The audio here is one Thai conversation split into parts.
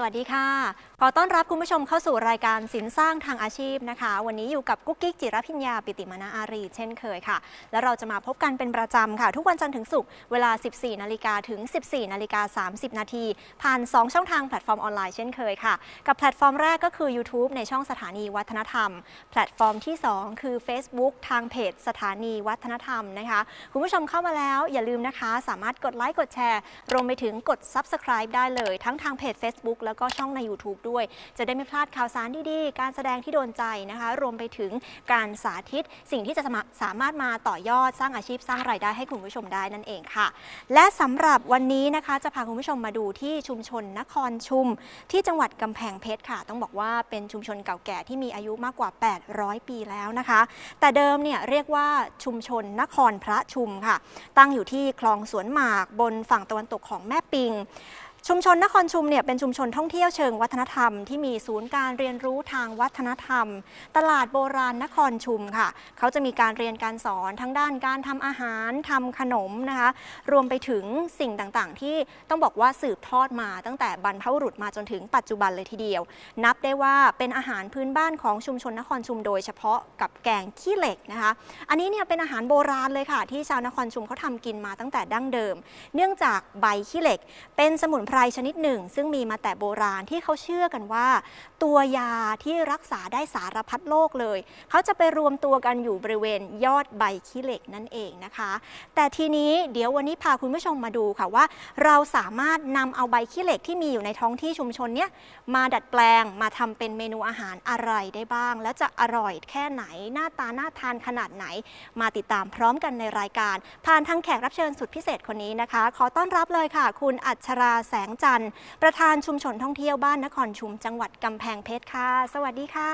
สวัสดีค่ะ ขอต้อนรับคุณผู้ชมเข้าสู่รายการสินสร้างทางอาชีพนะคะ วันนี้อยู่กับกุ๊กกิ๊กจิรพิญญาปิติมนาอารี เช่นเคยค่ะ แล้วเราจะมาพบกันเป็นประจำค่ะ ทุกวันจันทร์ถึงศุกร์เวลา 14 นาฬิกาถึง 14 นาฬิกา 30 นาที ผ่าน 2 ช่องทางแพลตฟอร์มออนไลน์เช่นเคยค่ะ กับแพลตฟอร์มแรกก็คือ YouTube ในช่องสถานีวัฒนธรรม แพลตฟอร์มที่ 2 คือ Facebook ทางเพจสถานีวัฒนธรรมนะคะคุณผู้ชมเข้ามาแล้วอย่าลืมนะคะ สามารถกดไลค์กดแชร์รวมไปถึงกด Subscribe ได้เลย ทั้งทางเพจ Facebook แล้วก็ช่องใน YouTube ด้วย จะได้ไม่พลาดข่าวสารดีๆ การแสดงที่โดนใจนะคะ รวมไปถึงการสาธิตสิ่งที่จะสามารถสามารถมาต่อยอดสร้างอาชีพสร้างรายได้ให้คุณผู้ชมได้นั่นเองค่ะ และสำหรับวันนี้นะคะจะพาคุณผู้ชมมาดูที่ชุมชนนครชุม ที่จังหวัดกำแพงเพชรค่ะ ต้องบอกว่าเป็นชุมชนเก่าแก่ที่มีอายุมากกว่า 800 ปีแล้วนะคะ แต่เดิมเนี่ยเรียกว่าชุมชนนครพระชุมค่ะ ตั้งอยู่ที่คลองสวนหมากบนฝั่งตะวันตกของแม่ปิง ชุมชนนครชุมเนี่ยเป็นชุมชนท่องเที่ยวเชิงวัฒนธรรมที่มีศูนย์การเรียนรู้ทางวัฒนธรรม ตลาดโบราณนครชุมค่ะ เขาจะมีการเรียนการสอนทั้งด้านการทำอาหารทำขนมนะคะ รวมไปถึงสิ่งต่างๆ ที่ต้องบอกว่าสืบทอดมาตั้งแต่บรรพบุรุษมาจนถึงปัจจุบันเลยทีเดียว นับได้ว่าเป็นอาหารพื้นบ้านของชุมชนนครชุมโดยเฉพาะกับแกงขี้เหล็กนะคะ อันนี้เนี่ยเป็นอาหารโบราณเลยค่ะ ที่ชาวนครชุมเขาทำกินมาตั้งแต่ดั้งเดิม เนื่องจากใบขี้เหล็ก เป็นสมุนไพรชนิดหนึ่ง ซึ่งมีมาแต่โบราณที่เขาเชื่อกันว่าตัวยาที่รักษาได้สารพัดโรคเลย เขาจะไปรวมตัวกันอยู่บริเวณยอดใบขี้เหล็กนั่นเองนะคะ แต่ทีนี้เดี๋ยววันนี้พาคุณผู้ชมมาดูค่ะว่า เราสามารถนำเอาใบขี้เหล็กที่มีอยู่ในท้องที่ชุมชนเนี้ยมาดัดแปลงมาทำเป็นเมนูอาหารอะไรได้บ้าง แล้วจะอร่อยแค่ไหนหน้าตาน่าทานขนาดไหน มาติดตามพร้อมกันในรายการ ผ่านทางแขกรับเชิญสุดพิเศษคนนี้นะคะ ขอต้อนรับเลยค่ะ คุณอัชราแสงจันทร์ประธานชุมชนท่องเที่ยวบ้านนครชุมจังหวัดกำแพงเพชรค่ะ สวัสดีค่ะ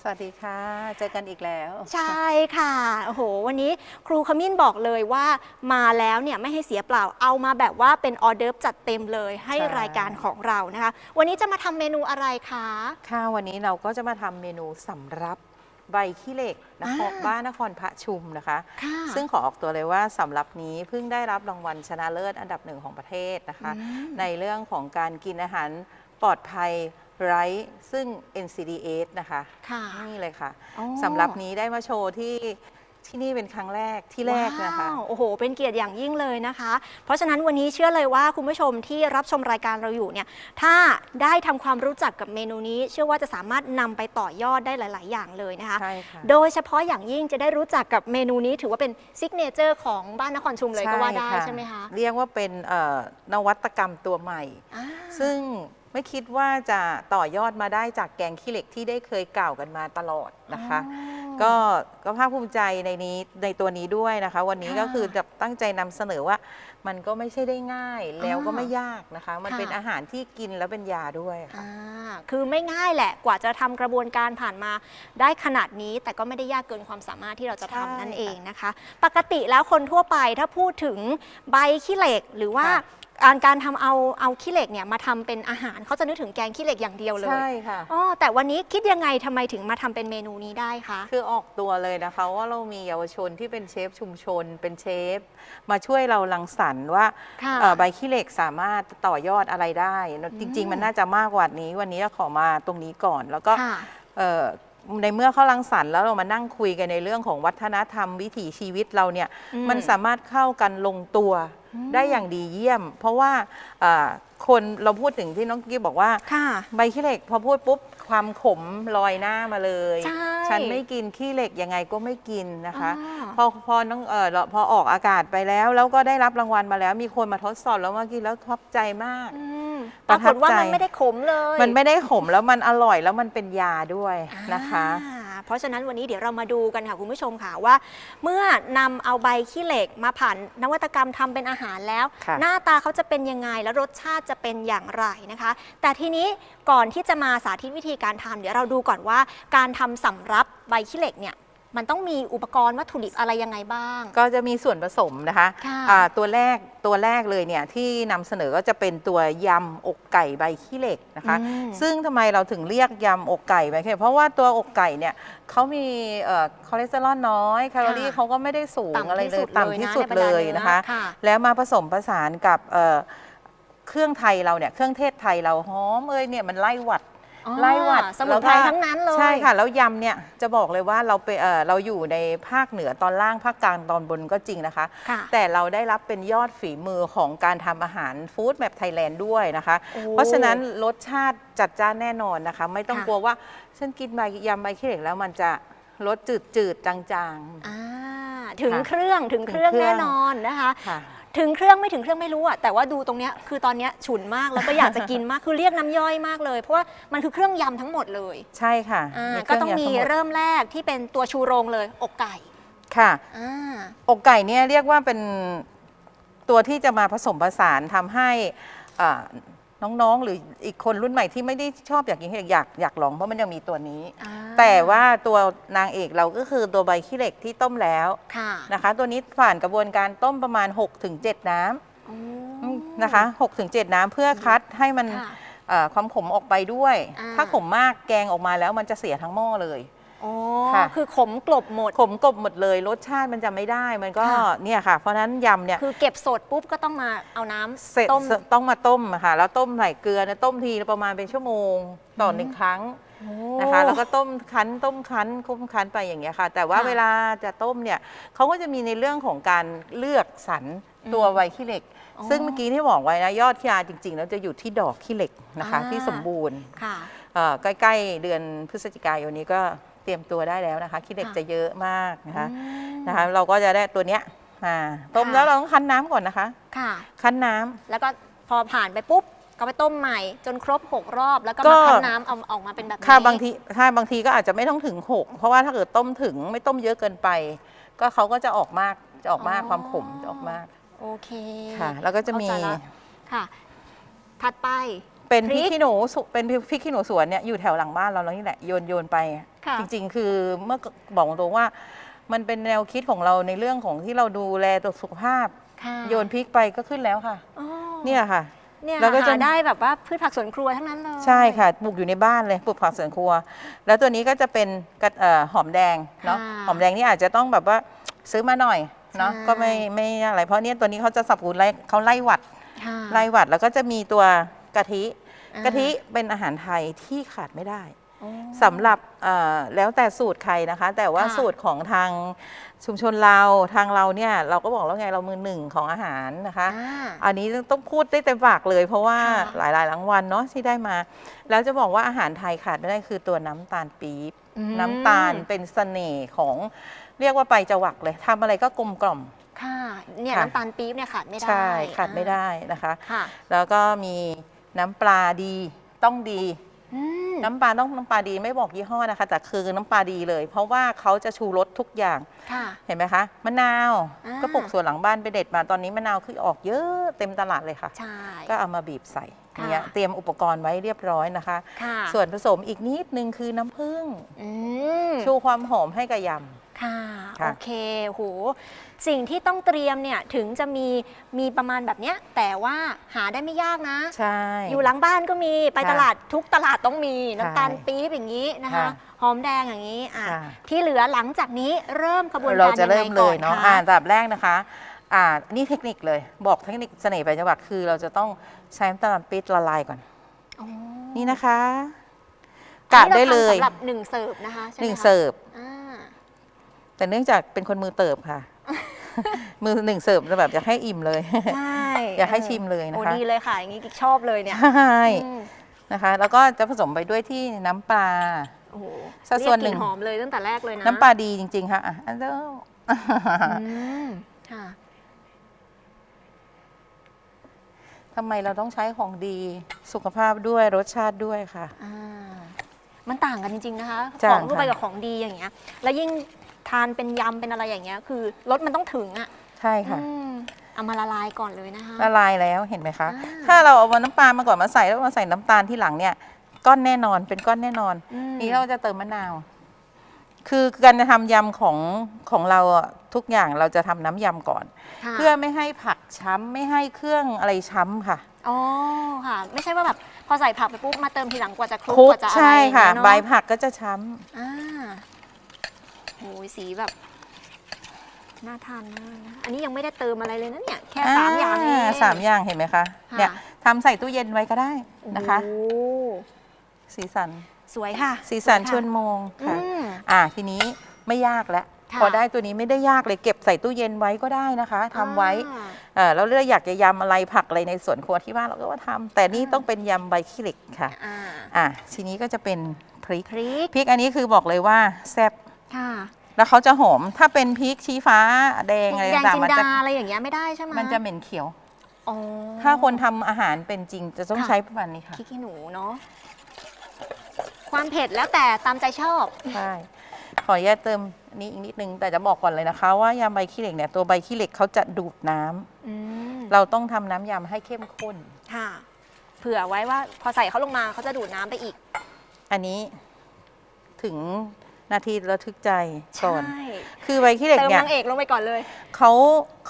สวัสดีค่ะ เจอกันอีกแล้ว ใช่ค่ะ โอ้โห วันนี้ครูขมิ้นบอกเลยว่ามาแล้วเนี่ยไม่ให้เสียเปล่า เอามาแบบว่าเป็นออเดิร์ฟจัดเต็มเลยให้รายการของเรานะคะ วันนี้จะมาทำเมนูอะไรคะ ค่ะวันนี้เราก็จะมาทำเมนูสำรับใบขี้เหล็กนครอ่า บ้านนครพระชุมนะคะ ค่ะ ซึ่งขอออกตัวเลยว่าสำรับนี้เพิ่งได้รับรางวัลชนะเลิศอันดับหนึ่งของประเทศนะคะ อืมในเรื่องของการกินอาหารปลอดภัย ไร้ซึ่ง NCDS นะคะค่ะนี่เลยค่ะอ๋อ สำหรับนี้ได้มาโชว์ที่ที่นี่เป็นครั้งแรกที่แรกนะคะ ว้าวโอ้โห เป็นเกียรติอย่างยิ่งเลยนะคะ เพราะฉะนั้นวันนี้เชื่อเลยว่าคุณผู้ชมที่รับชมรายการเราอยู่เนี่ย ถ้าได้ทำความรู้จักกับเมนูนี้ เชื่อว่าจะสามารถนำไปต่อยอดได้หลาย ๆ อย่างเลยนะคะ ใช่ค่ะ โดยเฉพาะอย่างยิ่งจะได้รู้จักกับเมนูนี้ถือว่าเป็นซิกเนเจอร์ของบ้านนครชุมเลยก็ว่าได้ใช่ไหมคะเรียกว่าเป็นเอ่อนวัตกรรมตัวใหม่ อ่า ซึ่ง ไม่คิดว่าจะต่อยอดมาได้จากแกงขี้เหล็กที่ได้เคยกล่าวกันมาตลอดนะคะอ๋อก็ก็ภาคภูมิใจในนี้ในตัวนี้ด้วยนะคะ วันนี้ค่ะก็คือแบบตั้งใจนำเสนอว่า มันก็ไม่ใช่ได้ง่ายแล้วก็อ่าไม่ยากนะคะ มันค่ะเป็นอาหารที่กินแล้วเป็นยาด้วยค่ะอ่าคือไม่ง่ายแหละกว่าจะทำกระบวนการผ่านมาได้ขนาดนี้แต่ก็ไม่ได้ยากเกินความสามารถที่เราจะทำใช่นั่นเองนะคะ ปกติแล้วคนทั่วไปถ้าพูดถึงใบขี้เหล็กหรือว่าค่ะ การการทำเอาเอาขี้เหล็กเนี่ยมาทำเป็นอาหารเขาจะนึกถึงแกงขี้เหล็กอย่างเดียวเลยใช่ค่ะ อ๋อแต่วันนี้คิดยังไงทำไมถึงมาทำเป็นเมนูนี้ได้คะ คือออกตัวเลยนะคะว่าเรามีเยาวชนที่เป็นเชฟชุมชน เป็นเชฟ มาช่วยเราลังสรรค์ว่าค่ะ เอ่อใบขี้เหล็กสามารถต่อยอดอะไรได้นะจริง ๆ มันน่าจะมากกว่านี้ วันนี้เราขอมาตรงนี้ก่อน แล้วก็ค่ะ เอ่อ ในเมื่อเขาลังสรรค์แล้วเรามานั่งคุยกันในเรื่องของวัฒนธรรมวิถีชีวิตเราเนี่ยอืมมันสามารถเข้ากันลงตัวอืมได้อย่างดีเยี่ยม เพราะว่าเอ่อคนเราพูดถึงที่น้องกี้บอกว่าค่ะใบขี้เหล็กพอพูดปุ๊บความขมลอยหน้ามาเลยใช่ฉันไม่กินขี้เหล็กยังไงก็ไม่กินนะคะอ่าพอพอน้องเออพอออกอากาศไปแล้ว แล้วก็ได้รับรางวัลมาแล้ว มีคนมาทดสอบแล้วมากินแล้วทับใจมากอืม ปประรากทัฏบว่าใจมันไม่ได้ขมเลย มันไม่ได้ขมแล้วมันอร่อยแล้วมันเป็นยาด้วยนะคะอ่าเพราะฉะนั้นวันนี้เดี๋ยวเรามาดูกันค่ะคุณผู้ชมค่ะว่า เมื่อนำเอาใบขี้เหล็กมาผ่านนวัตกรรมทำเป็นอาหารแล้วค่ะหน้าตาเขาจะเป็นยังไงและรสชาติจะเป็นอย่างไรนะคะ แต่ทีนี้ก่อนที่จะมาสาธิตวิธีการทำเดี๋ยวเราดูก่อนว่า การทำสำรับใบขี้เหล็กเนี่ย มันต้องมีอุปกรณ์วัตถุดิบอะไรยังไงบ้าง ก็จะมีส่วนผสมนะคะค่ะอ่าตัวแรกตัวแรกเลยเนี่ยที่นำเสนอก็จะเป็นตัวยำอกไก่ใบขี้เหล็กนะคะ อืม ซึ่งทำไมเราถึงเรียกยำอกไก่ใบขี้เหล็กเพราะว่าตัวอกไก่เนี่ยเขามีเอ่อคอเลสเตอรอลน้อยแคลอรี่ค่ะเขาก็ไม่ได้สูงต่ำอะไรที่เลสุยดต่ำที่สุดในบรรเลดายเนื้อนะคะ ค่ะ แล้วมาผสมผสานกับเอ่อเครื่องไทยเราเนี่ยเครื่องเทศไทยเราหอมเอ้ยเนี่ยมันไล่หวัด อ๋อไล่หวัดสมุนไพรแล้วก็ทั้งนั้นเลยใช่ค่ะ แล้วยำเนี่ยจะบอกเลยว่าเราไปเออเราอยู่ในภาคเหนือตอนล่างภาคกลางตอนบนก็จริงนะคะ ค่ะ แต่เราได้รับเป็นยอดฝีมือของการทำอาหารฟู้ดแบบไทยแลนด์ด้วยนะคะ โอ้ เพราะฉะนั้นรสชาติจัดจ้านแน่นอนนะคะ ไม่ต้องค่ะ กลัวว่าฉันกินใบยำใบขี้เหล็กแล้วมันจะรสจืดจืดๆจาง อ่าถึงค่ะเครื่องถึงเครื่องถึงเครื่แน่องนอนนะคะ ๆ ค่ะ ถึงเครื่องไม่ถึงเครื่องไม่รู้อะแต่ว่าดูตรงเนี้ยคือตอนเนี้ยฉุนมากแล้วก็อยากจะกินมากคือเรียกน้ำย่อยมากเลย เพราะว่ามันคือเครื่องยำทั้งหมดเลยใช่ค่ะอ่าเคก็รื่ต้องมียำทั้หดเริ่มแรกที่เป็นตัวชูโรงเลยอกไก่ค่ะ อ่าอกไก่เนี่ยเรียกว่าเป็นตัวที่จะมาผสมผสานทำให้อ่า น้องๆ หรืออีกคนรุ่นใหม่ที่ไม่ได้ชอบอยากกินขี้เหล็กอยากอยากลองเพราะมันยังมีตัวนี้ อ่าแต่ว่าตัวนางเอกเราก็คือตัวใบขี้เหล็กที่ต้มแล้วค่ะนะคะ ตัวนี้ผ่านกระบวนการต้มประมาณ 6-7 น้อ๋อำนะคะ6-7 น้ำเพื่อคัดให้มัน ค่ะ เอ่อความขมออกไปด้วย อ่าถ้าขมมากแกงออกมาแล้วมันจะเสียทั้งหม้อเลย อ๋อค่ะ คือขมกลบหมด ขมกลบหมดเลยรสชาติมันจะไม่ได้มันก็ค่ะ เนี่ยค่ะ เพราะฉะนั้นยำเนี่ยคือเก็บสดปุ๊บก็ต้องมาเอาน้ำเสร็จต้ม ต้องมาต้มอะค่ะแล้วต้มใส่เกลือเนี่ยต้มทีประมาณเป็นชั่วโมงต่อหนึ่งครั้ง นะคะแล้วก็ต้มคั้นต้มคั้นต้มคั้นไปอย่างเงี้ยค่ะ แต่ว่าค่ะเวลาจะต้มเนี่ยเขาก็จะมีในเรื่องของการเลือกสรรตัวอืมใบขี้เหล็ก อ๋อซึ่งเมื่อกี้ที่บอกไว้นะยอดขี้ยาจริงๆ แล้วจะอยู่ที่ดอกขี้เหล็กนะคะ อ่า ที่สมบูรณ์ค่ะ เอ่อใกล้ๆเดือนพฤศจิกายนนี้ก็ เตรียมตัวได้แล้วนะคะขี้เหล็กค่ะจะเยอะมากนะคะอืมนะคะ เราก็จะได้ตัวเนี้ยมาต้มค่ะ แล้วเราต้องคั้นน้ำก่อนนะคะ ค่ะ คั้นน้ำ แล้วก็พอผ่านไปปุ๊บ ก็ไปต้มใหม่ จนครบ 6 รอบ แล้วก็ก็ มาคั้นน้ำเอาออกมาเป็นแบบนี้ ค่ะบางทีถ้าบางทีก็อาจจะไม่ต้องถึง6เพราะว่าถ้าเกิดต้มถึงไม่ต้มเยอะเกินไป ก็เขาก็จะออกมากจะออกมากความขมจะออกมากโอเคค่ะ แล้วก็จะมีเข้าใจละค่ะ ถัดไป เป็นพริพริกกขี้หนูสุเป็นพริกขี้หนูสวนเนี่ยอยู่แถวหลังบ้านเราแล้วนี่แหละโยนโยนไป ค่ะ จริง ๆ คือเมื่อบอกตรงว่า มันเป็นแนวคิดของเราในเรื่องของที่เราดูแลตัวสุขภาพ ค่ะโยนพริกไปก็ขึ้นแล้วค่ะ อ๋อเนี่ยค่ะ เนี่ยแล้วก็จะ หาได้แบบว่าพืชผักสวนครัวทั้งนั้นเลยใช่ค่ะปลูกอยู่ในบ้านเลยปลูกผักสวนครัว แล้วตัวนี้ก็จะเป็นกระเอ่อหอมแดงเนาะค่ะหอมแดงนี่อาจจะต้องแบบว่าซื้อมาหน่อยเนาะใช่ ก็ไม่ไม่อะไรเพราะเนี่ยตัวนี้เขาจะสับปูนไล่เขาไล่หวัดค่ะ ไล่หวัดแล้วก็จะมีตัวกะทิอ่า กะทิเป็นอาหารไทยที่ขาดไม่ได้อ๋อสำหรับเอ่อแล้วแต่สูตรใครนะคะ แต่ว่าค่ะสูตรของทางชุมชนเราทางเราเนี่ยเราก็บอกแล้วไงเรามือหนึ่งของอาหารนะคะอ่าอันนี้ต้องพูดได้เต็มปากเลย เพราะว่าค่ะหลายหลายๆรางวัลเนาะที่ได้มา แล้วจะบอกว่าอาหารไทยขาดไม่ได้คือตัวน้ำตาลปี๊บอืมน้ำตาลเป็นเสน่ห์ของเรียกว่าไปจวักเลยทำอะไรก็กลมกล่อมค่ะเนี่ยค่ะน้ำตาลปี๊บเนี่ยขาดไม่ได้ใช่ขาดไม่ได้นะคะค่ะแล้วก็มี น้ำปลาดีต้องดี อืมน้ำปลาต้องน้ำปลาดีไม่บอกยี่ห้อนะคะ แต่คือน้ำปลาดีเลย เพราะว่าเขาจะชูรสทุกอย่างค่ะ เห็นไหมคะมะนาวอ่า ก็ปลูกสวนหลังบ้านไปเด็ดมาตอนนี้มะนาวคือออกเยอะเต็มตลาดเลยค่ะ ใช่ ก็เอามาบีบใส่ค่ะ เนี่ยเตรียมอุปกรณ์ไว้เรียบร้อยนะคะ ค่ะส่วนผสมอีกนิดนึงคือน้ำผึ้งอืม ชูความหอมให้กับย ค่ะค่ะ โอเคโหสิ่งที่ต้องเตรียมเนี่ยถึงจะมีมีประมาณแบบเนี้ยแต่ว่าหาได้ไม่ยากนะำใช่ อยู่หลังบ้านก็มีไปค่ะตลาดทุกตลาดต้องมีน้ำตาลใช่ปี๊บอย่างนี้นะคะ ค่ะ หอมแดงอย่างนี้อะค่ะที่เหลือหลังจากนี้เริ่มกระบวนเราการจะยังเริ่ไงมเลก่อยนเนาะคะอ่าอันดับแรกนะคะ อ่า นี่เทคนิคเลย บอกเทคนิคเสน่ห์ไปจังหวัดคือ เราจะต้องใช้น้ำตาลปี๊บละลายก่อนอ๋อนี่นะคะกะได้เลยอันนี้ราทำสำหรับหนึ่งเสิร์ฟนะคะใช่ไมหนึ่งคะเสิร์ฟ อ่า แต่เนื่องจากเป็นคนมือเติบค่ะ มือหนึ่งเสิร์ฟจะแบบอยากให้อิ่มเลย ใช่อยากให้ชิมเลยนะคะ โอ้ดีเลยค่ะ อย่างนี้กิ๊กชอบเลยเนี่ยใช่อืมนะคะ แล้วก็จะผสมไปด้วยที่น้ำปลาโอ้โหสัดส่วนหนึ่งเรียกกหอมเลยตั้งแต่แรกเลยนะน้ำปลาดีจริง ๆ ค่ะอะอันเดออืมค่ะทำไมเราต้องใช้ของดีสุขภาพด้วยรสชาติด้วยค่ะอ่ามันต่างกันจริง ๆ นะคะต่างของทั่วไปค่ะกับของดีอย่างเงี้ย แล้วยิ่งทานเป็นยำเป็นอะไรอย่างเงี้ยคือรสมันต้องถึงอะใช่ค่ะ อืมเอามาละลายก่อนเลยนะคะ ละลายแล้วเห็นไหมคะ อ่า ถ้าเราเอาน้ำปลามาก่อนมาใส่แล้วมาใส่น้ำตาลที่หลังเนี่ยก้อนแน่นอนเป็นก้อนแน่นอน อืม นี่เราจะเติมมะนาว คือการจะทำยำของของเราอะทุกอย่างเราจะทำน้ำยำก่อน ค่ะเพื่อไม่ให้ผักช้ำไม่ให้เครื่องอะไรช้ำค่ะอ๋อค่ะ ไม่ใช่ว่าแบบพอใส่ผักไปปุ๊บมาเติมทีหลังกว่าจะคลุกคลุกกว่าจะอะไรใช่ค่ะ อย่างเงี้ยเนอใบผักก็จะช้ำอ่า โอ้ยสีแบบน่าทานมากนะ อันนี้ยังไม่ได้เติมอะไรเลยนะเนี่ย แค่สามอย่างเองสามอย่างเห็นไหมคะค่ะเนี่ยทำใส่ตู้เย็นไว้ก็ได้นะคะโอ้สีสันสวยค่ะ สีสันวยค่ะชวนมองอืค่ะมอ่าทีนี้ไม่ยากแล้วค่ะพอได้ตัวนี้ไม่ได้ยากเลยเก็บใส่ตู้เย็นไว้ก็ได้นะคะทำไว้อ่าเออแล้วเลือกอยากจะยำอะไรผักอะไรในสวนครัวที่บ้านเราก็ว่าทำแต่นี่ต้องเป็นยำใบขี้เหล็กค่ะอ่าอะทีนี้ก็จะเป็นพริกพริก พริกอันนี้คือบอกเลยว่าแซ่บ ค่ะแล้วเขาจะหอมถ้าเป็นพริกชี้ฟ้าแดงอะไรแดงต่างจิๆนมันดาจะอะไรอย่างเงี้ยไม่ได้ใช่ไหมมันจะเหม็นเขียว อ๋อถ้าคนทำอาหารเป็นจริงจะต้องค่ะใช้ประมาณนี้ค่ะพริกขี้หนูเนาะความเผ็ดแล้วแต่ตามใจชอบ ใช่ขออนุญาตเติมอันนี้อีกนิดนึงแต่จะบอกก่อนเลยนะคะ ว่ายำใบขี้เหล็กเนี่ยตัวใบขี้เหล็กเขาจะดูดน้ำอืมเราต้องทำน้ำยำให้เข้มข้น ค่ะ เผื่อไว้ว่าพอใส่เขาลงมาเขาจะดูดน้ำไปอีก อันนี้ถึง นาทีระทึกใจก่อนใช่คือใบขี้เหล็กเติมเนี่ยนางเอกลงไปก่อนเลย เขา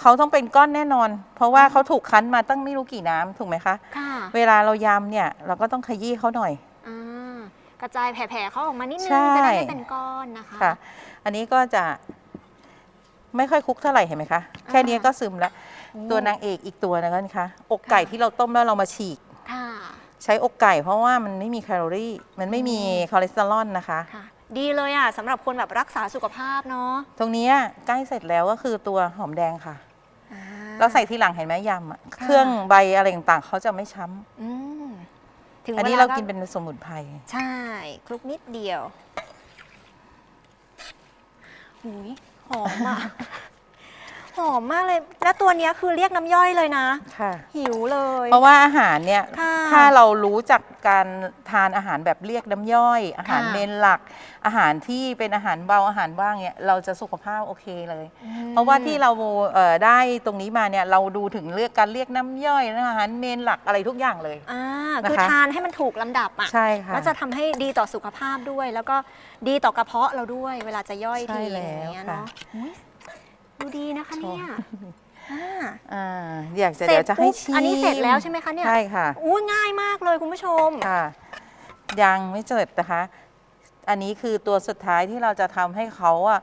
เขาต้องเป็นก้อนแน่นอน เพราะว่าเขาถูกคั้นมาตั้งไม่รู้กี่น้ำถูกไหมคะ ค่ะเวลาเรายำเนี่ยเราก็ต้องขยี้เขาหน่อย อ่ากระจายแผ่ๆเขาออกมานิดนึง ใช่ จะได้ไม่เป็นก้อนนะคะ ค่ะ อันนี้ก็จะไม่ค่อยคลุกเท่าไหร่เห็นไหมคะ แค่นี้ก็ซึมแล้ว ตัวนางเอกอีกตัวนึงนะคะอกไก่ที่เราต้มแล้วเรามาฉีก ค่ะ ใช้อกไก่เพราะว่ามันไม่มีแคลอรี่ มันไม่มีคอเลสเตอรอลนะคะ ค่ะ ดีเลยอะสำหรับคนแบบรักษาสุขภาพเนาะตรงเนี้ยใกล้เสร็จแล้วก็คือตัวหอมแดงค่ะ อ่ เราใส่ทีหลังเห็นไหมยำอะค่ะ เครื่องใบอะไรต่างๆเขาจะไม่ช้อืมถึงำอันนี้วลเรากินเป็นสมุนไพร ใช่คลุกนิดเดียวหุยหอมอะ หอมมากเลย แล้วตัวเนี้ยคือเรียกน้ำย่อยเลยนะ ค่ะ หิวเลย เพราะว่าอาหารเนี่ยค่ะถ้าเรารู้จักการทานอาหารแบบเรียกน้ำย่อย อาหารค่ะ เมนหลัก อาหารที่เป็นอาหารเบาอาหารว่างเนี่ยเราจะสุขภาพโอเคเลย อืม เพราะว่าที่เราเอ่อได้ตรงนี้มาเนี่ยเราดูถึงเลือกการเรียกน้ำย่อยอาหารเมนหลักอะไรทุกอย่างเลย อ่านะคะคือทานให้มันถูกลำดับอะใช่ค่ะ ก็จะทำให้ดีต่อสุขภาพด้วย แล้วก็ดีต่อ กระเพาะเราด้วย เวลาจะย่อยใช่ทีแล้วอย่างเงี้ยค่ะ เนาะอุ๊ย ดูดีนะคะเนี่ยอ่า อ่าอยากจะเสร็เดี๋จยวจะให้ปุ๊บชิมอันนี้เสร็จแล้วใช่ไหมคะเนี่ย ใช่ค่ะอู้ง่ายมากเลยคุณผู้ชม ค่ะ ยังไม่เสร็จนะคะ อันนี้คือตัวสุดท้ายที่เราจะทำให้เขาอะ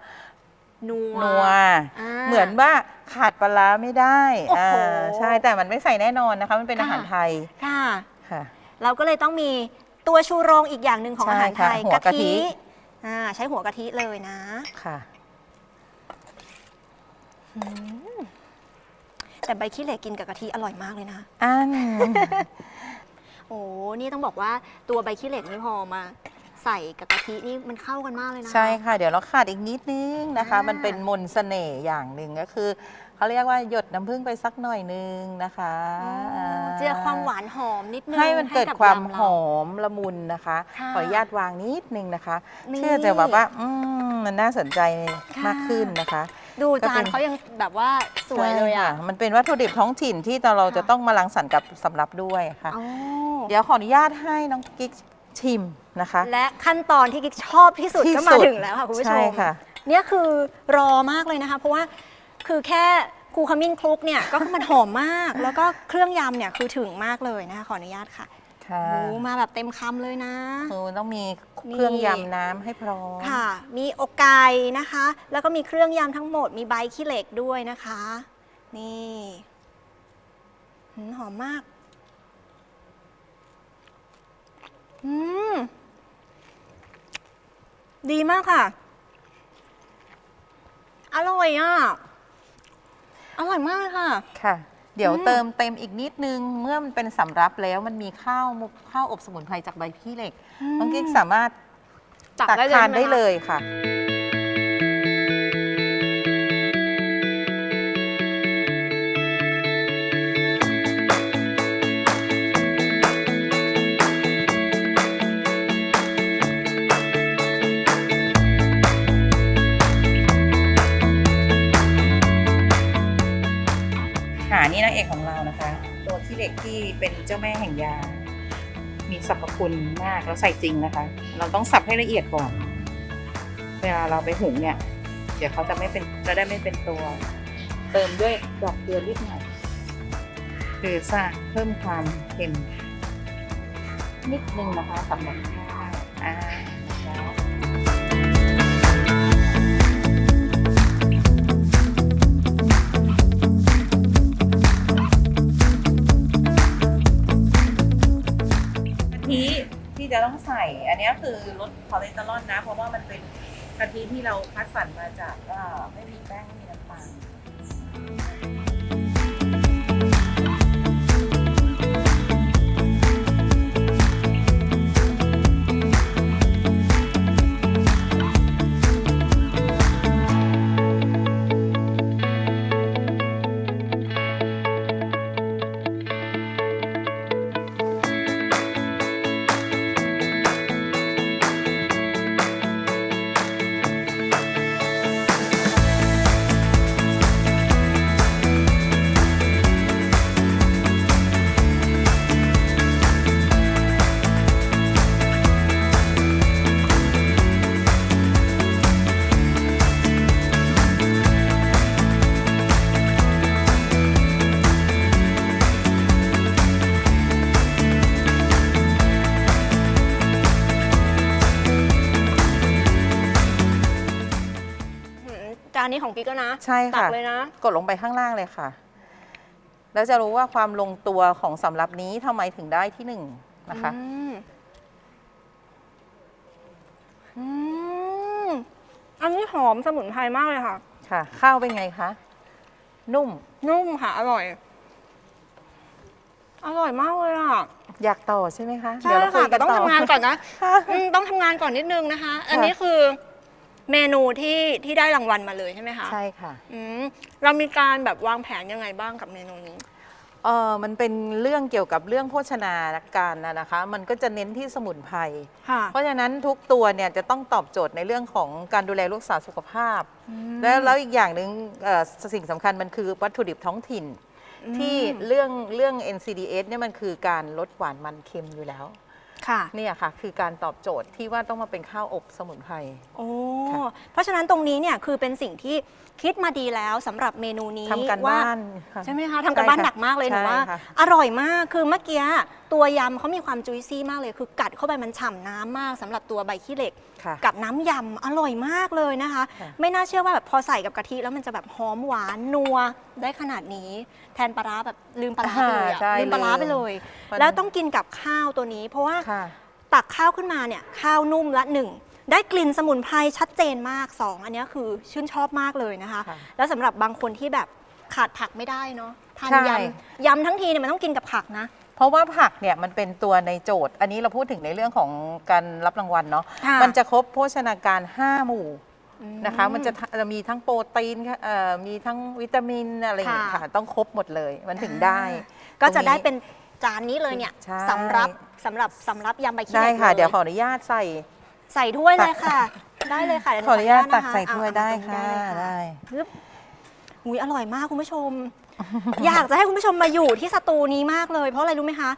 นัวนัว อ่า เหมือนว่าขาดปลาร้าไม่ได้โอ้โหอ่าใช่ แต่มันไม่ใส่แน่นอนนะคะ มันเป็นค่ะอาหารไทยค่ะ ค่ะ เราก็เลยต้องมีตัวชูโรงอีกอย่างหนึ่งของใช่อาหารไทยค่ะหัวกะทิ อ่าใช้หัวกะทิเลยนะ ค่ะ แต่ใบขี้เหล็กกินกับกะทิอร่อยมากเลยนะ อัน โอ้นี่ต้องบอกว่าตัวใบขี้เหล็กนี่พอมาใส่กับกะทินี่มันเข้ากันมากเลยนะใช่ค่ะ เดี๋ยวเราขาดอีกนิดนึงนะคะอ่ามัมันเป็นมนต์เสน่ห์อย่างหนึ่งก็คือเขาเรียกว่าหยดน้ำผึ้งไปสักหน่อยนึงนะคะอ๋อเจือความหวานหอมนิดนึงให้มันเกิดบความยำเรหอมละมุนนะคะ ค่ะขออนุญาตวางนิดนึงนะคะ นี่เชื่อจะแบบว่าอืมมันน่าสนใจค่ะ มากขึ้นนะคะ ดูก็จาเป็นนเขายังแบบว่าสวยเลยอะ ใช่ค่มันเป็นวัตถุดิบท้องถิ่นที่เราจะค่ะ ต้องมาลังสรรค์กับสำรับด้วยค่ะ อ๋อเดี๋ยวขออนุญาตให้น้องกิ๊กชิมนะคะ และขั้นตอนที่กิ๊กชอบที่สุดที่ก็มาสุดถึงแล้วค่ะคุณผู้ชใช่มค่ะ เนี่ยคือรอมากเลยนะคะ เพราะว่าคือแค่ครูขมิ้นคลุกเนี่ยก็คือมันหอมมาก แล้วก็เครื่องยำเนี่ยคือถึงมากเลยนะคะขออนุญาตค่ะ ค่ะโอ้มาแบบเต็มคำเลยนะ คือต้องมีเครื่องยำน้ำให้พร้อมค่ะ มีอกไก่นะคะ แล้วก็มีเครื่องยำทั้งหมด มีใบขี้เหล็กด้วยนะคะ นี่หืมหอมมาก อืม ดีมากค่ะ อร่อยอะ อร่อยมากเลยค่ะ ค่ะ เดี๋ยวอืมเติมเต็มอีกนิดนึง เมื่อมันเป็นสำรับแล้วมันมีข้าวมุกข้าวอบสมุนไพรจากใบขี้เหล็กน้องกิ๊กสามารถตักได้ทานใช่หมได้คะเลยค่ะ นี่นางเอกของเรานะคะ ตัวขี้เหล็กที่เป็นเจ้าแม่แห่งยา มีสรรพคุณมากแล้วใส่จริงนะคะ เราต้องสับให้ละเอียดก่อน เวลาเราไปหุงเนี่ย เดี๋ยวเขาจะไม่เป็นจะได้ไม่เป็นตัว เติมด้วยดอกเกลือนิดหน่อยคือสร้างเพิ่มความเค็มนิดนึงนะคะสำหรับข้าวอ่า จะต้องใส่ อันนี้คือลดคอเลสเตอรอลนะ เพราะว่ามันเป็นกะทิที่เราคัดสรรมาจากไม่มีแป้งไม่มีน้ำตาล นนี้ของกิ๊กก็นะใช่ตัค่ะกเลยนะ กดลงไปข้างล่างเลยค่ะ แล้วจะรู้ว่าความลงตัวของสำรับนี้ทำไมถึงได้ที่หนึ่งนะคะ อืมอืมอันนี้หอมสมุนไพรมากเลยค่ะ ค่ะ ข้าวเป็นไงคะ นุ่ม นุ่มค่ะ อร่อย อร่อยมากเลยอะอยากต่อใช่ไหมคะใช่เดี๋ยวเราคุค่ะยกัแต่นต้องต่อทำงานก่อนนะค่ะอืมต้องทำงานก่อนนิดนึงนะคะ อันนี้คือ เมนูที่ที่ได้รางวัลมาเลยใช่ไหมคะใช่ค่ะอืมเรามีการแบบวางแผนยังไงบ้างกับเมนูนี้ เออมันเป็นเรื่องเกี่ยวกับเรื่องโภชนาการนะนะคะ มันก็จะเน้นที่สมุนไพรค่ะ เพราะฉะนั้นทุกตัวเนี่ยจะต้องตอบโจทย์ในเรื่องของการดูแลรักษาสุขภาพอืมแล้วแล้วอีกอย่างหนึ่งเอ่อสิ่งสำคัญมันคือวัตถุดิบท้องถิ่นอืมที่เรื่องเรื่อง NCDS เนี่ยมันคือการลดหวานมันเค็มอยู่แล้ว ค่ะเนี่ยค่ะ คือการตอบโจทย์ที่ว่าต้องมาเป็นข้าวอบสมุนไพร โอ้ค่ะเพราะฉะนั้นตรงนี้เนี่ยคือเป็นสิ่งที่คิดมาดีแล้วสำหรับเมนูนี้ทำกันว่าบ้านค่ะใช่ไหมคะทำกันบ้านใช่ค่ะหนักมากเลยหนูใช่ว่าค่ะอร่อยมากคือเมื่อกี้ ตัวยำเขามีความจุยซี่มากเลย คือกัดเข้าไปมันฉ่ำน้ำมากสำหรับตัวใบขี้เหล็ก ค่ะ กับน้ำยำอร่อยมากเลยนะคะ ค่ะ ไม่น่าเชื่อว่าแบบพอใส่กับกะทิแล้วมันจะแบบหอมหวานนัวได้ขนาดนี้ แทนปลาร้าแบบลืมปลาร้าไปเลยอะใช่ลืมปลาร้าไปเลย มัน แล้วต้องกินกับข้าวตัวนี้ เพราะว่า ค่ะ ตักข้าวขึ้นมาเนี่ยข้าวนุ่มละหนึ่งได้กลิ่นสมุนไพรชัดเจนมากสองอันเนี้ยคือชื่นชอบมากเลยนะคะ ค่ะแล้วสำหรับบางคนที่แบบขาดผักไม่ได้เนาะทานใช่ ยำยำทั้งทีเนี่ยมันต้องกินกับผักนะเพ ราะว่าผักเนี่ยมันเป็นตัวในโจทย์ อันนี้เราพูดถึงในเรื่องของการรับรางวัลเนาะค่ะ มันจะครบโภชนาการ 5 หมู่อื นะคะมันจะทะจะมีทั้งโปรตีนค่ะเอ่อมีทั้งวิตามินอะไรอย่างเงี้ยค่ะ ค่ะ ต้องครบหมดเลยมันถึงได้ก็จะตรงนี้ได้เป็นจานนี้เลยเนี่ยใช่ สำรับสำหรับสำรับยำใบขี้ได้เหล็กค่ะลเดี๋ยวขออนุญาตใส่ ใส่ถ้วยเลยค่ะ ได้เลยค่ะเดี๋ยวขออนุญาตะตักคะใส่ถ้วยเอาได้เอาตรงนี้ค่ะเลยได้ปึ๊บอุ้ยอร่อยมากคุณผู้ชม อยากจะให้คุณผู้ชมมาอยู่ที่สตูนี้มากเลย เพราะอะไรรู้ไหมคะ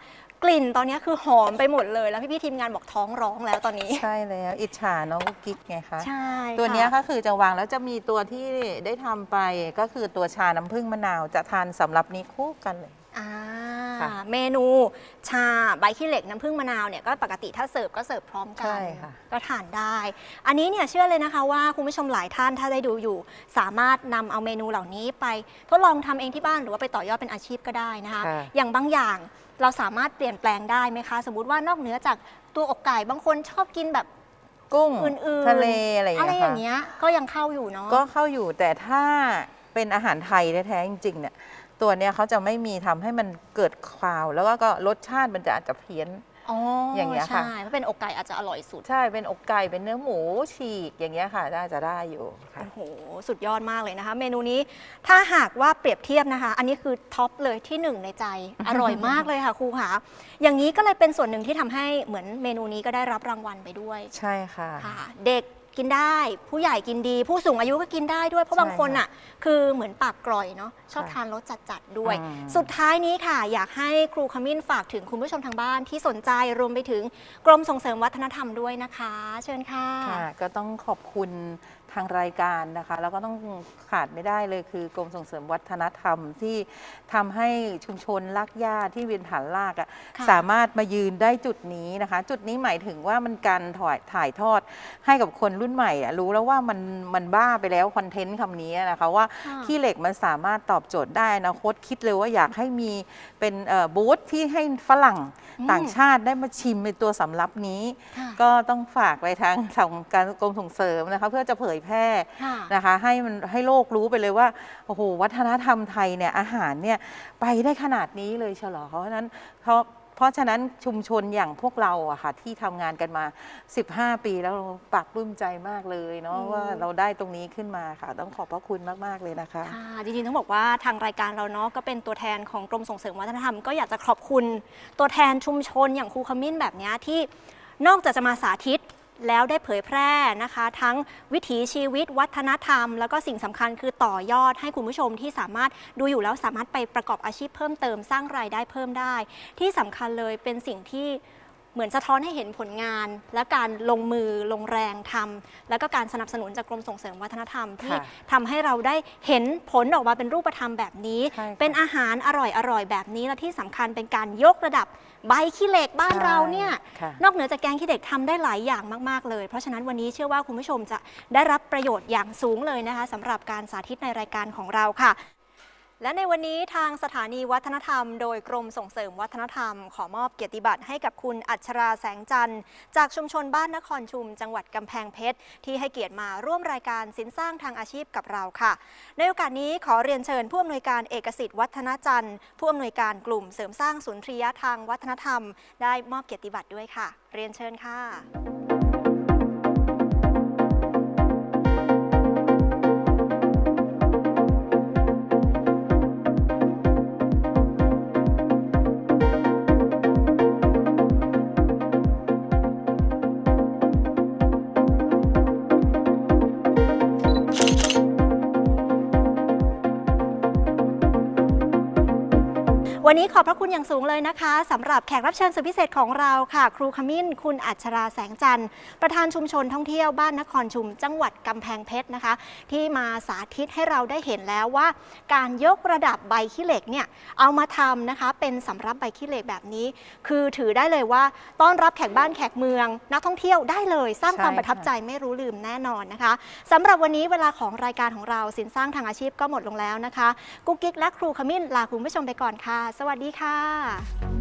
กลิ่นตอนนี้คือหอมไปหมดเลย แล้วพี่ๆทีมงานบอกท้องร้องแล้วตอนนี้ ใช่แล้ว อิจฉาน้องกุ๊กกิ๊กไงคะใช่ตัวเนี้ยค่ะก็คือจะวางแล้วจะมีตัวที่ได้ทำไปก็คือตัวชาน้ำผึ้งมะนาวจะทานสำหรับนี้คู่กันเลย อ่าค่ะเมนูชาใบขี้เหล็กน้ำผึ้งมะนาวเนี่ยก็ปกติถ้าเสิร์ฟก็เสิร์ฟพร้อมกัใช่นค่ะ ก็ทานได้ อันนี้เนี่ยเชื่อเลยนะคะว่าคุณผู้ชมหลายท่านถ้าได้ดูอยู่ สามารถนำเอาเมนูเหล่านี้ไปทดลองทำเองที่บ้านหรือว่าไปต่อยอดเป็นอาชีพก็ได้นะคะ ค่ะ อย่างบางอย่างเราสามารถเปลี่ยนแปลงได้ไหมคะ สมมติว่านอกเหนือจากตัวอกไก่บางคนชอบกินแบบกุ้งอื่นๆทะเลอะไรอย่างอะไรเงี้ยอค่ะย่างเงี้ยก็ยังเข้าอยู่เนาะก็เข้าอยู่แต่ถ้าเป็นอาหารไทยแท้ๆจริงๆเนี่ย ตัวเนี้ยเขาจะไม่มีทำให้มันเกิดคาว แล้วก็ก็รสชาติมันจะอาจจะเพี้ยน อ๋อออย่างเงี้ยค่ะ ใช่เพราะเป็นอกไก่อาจจะอร่อยสุด ใช่เป็นอกไก่เป็นเนื้อหมูฉีกอย่างเงี้ยค่ะน่าจะได้อยู่ค่ะ โอ้โห สุดยอดมากเลยนะคะ เมนูนี้ถ้าหากว่าเปรียบเทียบนะคะ อันนี้คือท็อปเลยที่หนึ่งในใจ อร่อยมากเลยค่ะครูค่ะ อย่างนี้ก็เลยเป็นส่วนหนึ่งที่ทำให้เหมือนเมนูนี้ก็ได้รับรางวัลไปด้วย ใช่ค่ะ ค่ะ เด็ก กินได้ ผู้ใหญ่กินดี ผู้สูงอายุก็กินได้ด้วยเพราะใช่บางคนอะ คือเหมือนปากกร่อยเนาะชอบค่ะทานรสจัดๆด้วย อืม สุดท้ายนี้ค่ะ อยากให้ครูขมิ้นฝากถึงคุณผู้ชมทางบ้านที่สนใจรวมไปถึงกรมส่งเสริมวัฒนธรรมด้วยนะคะ เชิญค่ะ ค่ะก็ต้องขอบคุณ ทางรายการนะคะแล้วก็ต้องขาดไม่ได้เลยคือกรมส่งเสริมวัฒนธรรมที่ทำให้ชุมชนลักย่าที่เวียนฐานลากอะค่ะสามารถมายืนได้จุดนี้นะคะ จุดนี้หมายถึงว่ามันการถ่ายถ่ายทอดให้กับคนรุ่นใหม่อะรู้แล้วว่ามันมันบ้าไปแล้วคอนเทนต์คำนี้นะคะว่าค่ะขี้เหล็กมันสามารถตอบโจทย์ได้อนาคตคิดเลยว่าอยากให้มีเป็นเอ่อบูธที่ให้ฝรั่งอืมต่างชาติได้มาชิมในตัวสำรับนี้ค่ะก็ต้องฝากไปทางทางการกรมส่งเสริมนะคะเพื่อจะเผยแพร่ค่ะนะคะให้มันให้โลกรู้ไปเลยว่าโอ้โหวัฒนธรรมไทยเนี่ยอาหารเนี่ยไปได้ขนาดนี้เลยเฉลอเพราะฉะนั้นเพราะเพราะฉะนั้นชุมชนอย่างพวกเราอะค่ะที่ทำงานกันมา 15 ปีแล้วเราปรับปลื้มใจมากเลยเนาะอืมว่าเราได้ตรงนี้ขึ้นมาค่ะ ต้องขอบพระคุณมาก ๆ เลยนะคะ ค่ะจริงๆต้องบอกว่าทางรายการเราเนาะก็เป็นตัวแทนของกรมส่งเสริมวัฒนธรรมก็อยากจะขอบคุณตัวแทนชุมชนอย่างครูขมิ้นแบบเนี้ยที่นอกจากจะมาสาธิต แล้วได้เผยแพร่นะคะ ทั้งวิถีชีวิตวัฒนธรรม แล้วก็สิ่งสำคัญคือต่อยอดให้คุณผู้ชมที่สามารถดูอยู่แล้วสามารถไปประกอบอาชีพเพิ่มเติมสร้างรายได้เพิ่มได้ ที่สำคัญเลยเป็นสิ่งที่ เหมือนสะท้อนให้เห็นผลงาน และการลงมือลงแรงทำแล้วก็การสนับสนุนจากกรมส่งเสริมวัฒนธรรม ที่ค่ะทำให้เราได้เห็นผลออกมาเป็นรูปธรรมแบบนี้ใช่ค่ะเป็นอาหารอร่อยอร่อยแบบนี้และที่สำคัญเป็นการยกระดับใบขี้เหล็กบ้านเราเนี่ยค่ะนอกเหนือจากแกงขี้เหล็กทำได้หลายอย่างมาก ๆ เลย เพราะฉะนั้นวันนี้เชื่อว่าคุณผู้ชมจะได้รับประโยชน์อย่างสูงเลยนะคะสำหรับการสาธิตในรายการของเราค่ะ และในวันนี้ทางสถานีวัฒนธรรม โดยกรมส่งเสริมวัฒนธรรม ขอมอบเกียรติบัตรให้กับคุณอัชราแสงจันทร์ จากชุมชนบ้านนครชุม จังหวัดกำแพงเพชร ที่ให้เกียรติมาร่วมรายการสินสร้างทางอาชีพกับเราค่ะ ในโอกาสนี้ขอเรียนเชิญผู้อำนวยการเอกสิทธิ์วัฒนจันทร์ ผู้อำนวยการกลุ่มเสริมสร้างศูนทรียะทางวัฒนธรรม ได้มอบเกียรติบัตรด้วยค่ะ เรียนเชิญค่ะ วันนี้ขอบพระคุณอย่างสูงเลยนะคะสำหรับแขกรับเชิญสุดพิเศษของเราค่ะ ครูขมิ้น คุณอัชราแสงจันทร์ ประธานชุมชนท่องเที่ยวบ้านนครชุม จังหวัดกำแพงเพชรนะคะ ที่มาสาธิตให้เราได้เห็นแล้วว่า การยกระดับใบขี้เหล็กเนี่ยเอามาทำนะคะ เป็นสำรับใบขี้เหล็กแบบนี้ คือถือได้เลยว่าต้อนรับแขกบ้านแขกเมือง นักท่องเที่ยวได้เลยสร้างความประทับใจไม่รู้ลืมแน่นอนนะคะสำหรับวันนี้เวลาของรายการของเราสินสร้างทางอาชีพก็หมดลงแล้วนะคะกุ๊กกิ๊กและครูขมิ้นลาคุณผู้ชมไปก่อนค่ะสวัสดีค่ะ